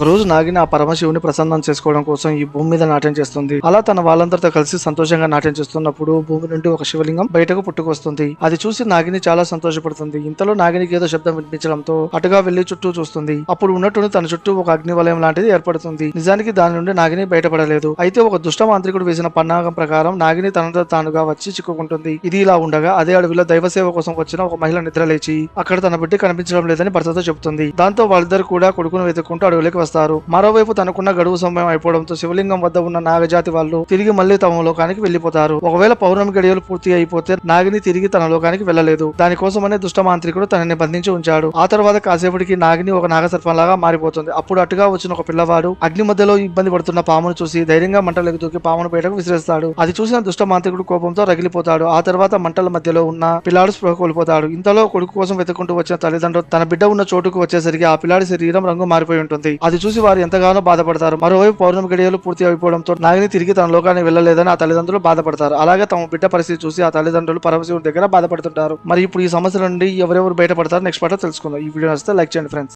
ఒకరోజు నాగిని ఆ పరమశివుని ప్రసన్నం చేసుకోవడం కోసం ఈ భూమి మీద నాట్యం చేస్తుంది. అలా తన వాళ్ళందరితో కలిసి సంతోషంగా నాట్యం చేస్తున్నప్పుడు భూమి నుండి ఒక శివలింగం బయటకు పుట్టుకొస్తుంది. అది చూసి నాగిని చాలా సంతోషపడుతుంది. ఇంతలో నాగినికి ఏదో శబ్దం వినిపించడంతో అటుగా వెళ్ళి చుట్టూ చూస్తుంది. అప్పుడు ఉన్నట్టుండి తన చుట్టూ ఒక అగ్ని వలయం లాంటిది ఏర్పడుతుంది. నిజానికి దాని నుండి నాగిని బయటపడలేదు. అయితే ఒక దుష్ట మాంత్రికుడు వేసిన పన్నాగం ప్రకారం నాగిని తనతో తానుగా వచ్చి చిక్కుకుంటుంది. ఇది ఇలా ఉండగా అదే అడవిలో దైవ సేవ కోసం వచ్చిన ఒక మహిళ నిద్ర లేచి అక్కడ తన బిడ్డ కనిపించడం లేదని భర్తతో చెబుతుంది. దాంతో వాళ్ళిద్దరు కూడా కొడుకును వెతుక్కుంటూ అడవిలోకి వస్తారు మరోవైపు తనకున్న గడువు సమయం అయిపోవడంతో శివలింగం వద్ద ఉన్న నాగజాతి వాళ్ళు తిరిగి మళ్ళీ తమ లోకానికి వెళ్ళిపోతారు ఒకవేళ పౌర్ణమి గడియలు పూర్తి అయిపోతే నాగిని తిరిగి తన లోకానికి వెళ్ళలేదు దానికోసమనే దుష్ట మాంత్రికుడు తనని బంధించి ఉంచాడు. ఆ తర్వాత కాసేపటికి నాగిని ఒక నాగసర్పంలాగా మారిపోతుంది. అప్పుడు అటుగా వచ్చిన ఒక పిల్లవాడు అగ్ని మధ్యలో ఇబ్బంది పడుతున్న పామును చూసి ధైర్యంగా మంటలకు దూకి పామును బయటకు విసిరేస్తాడు. అది చూసిన దుష్ట మాంత్రికుడు కోపంతో రగిలిపోతాడు. ఆ తర్వాత మంటల మధ్యలో ఉన్న పిల్లాడు స్పృహ కోల్పోతాడు. ఇంతలో కొడుకు కోసం వెతుక్కుంటూ వచ్చిన తల్లిదండ్రులు తన బిడ్డ ఉన్న చోటుకు వచ్చేసరికి ఆ పిల్లాడి శరీరం రంగు మారిపోయి ఉంటుంది. అది చూసి వారు ఎంతగానో బాధపడతారు. మరోవైపు పౌర్ణమి గడియలు పూర్తి అయిపోవడంతో నాగిని తిరిగి తన లోకానికి వెళ్ళలేదని ఆ తల్లిదండ్రులు బాధపడతారు. అలాగే తమ బిడ్డ పరిస్థితి చూసి ఆ తల్లిదండ్రులు పరమశివుడి దగ్గర బాధపడుతుంటారు. మరి ఇప్పుడు ఈ సమస్య నుండి ఎవరెవరు బయటపడతారు నెక్స్ట్ పాట తెలుసుకుందాం. ఈ వీడియో నచ్చితే లైక్ చేయండి ఫ్రెండ్స్